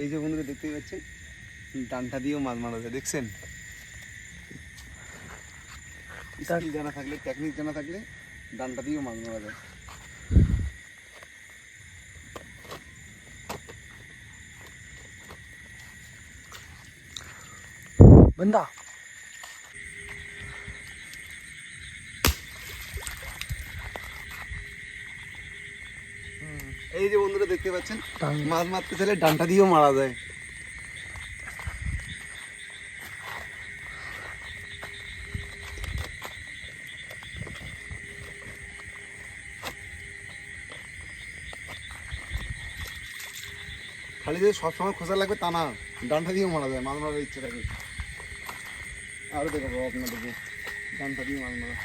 এই যে বন্ধুরা দেখতেই পাচ্ছেন ডানটা দিয়েও মাছ মারা যায় দেখছেন স্কিল জানা থাকলে টেকনিক জানা থাকলে ডানটা দিয়েও মাছ মারা যায় बंदा এই যে বন্ধুরা দেখতে পাচ্ছেন মাছ মারতে চাইলে ডানটা দিয়েও মারা যায়। খালি যে সবসময় খোঁজা লাগবে তা না ডানটা দিয়েও মারা যায় মাছ মারার ইচ্ছে থাকে আরও দেখাবো আপনাদেরকে ডানটা দিয়ে মাছ মারা।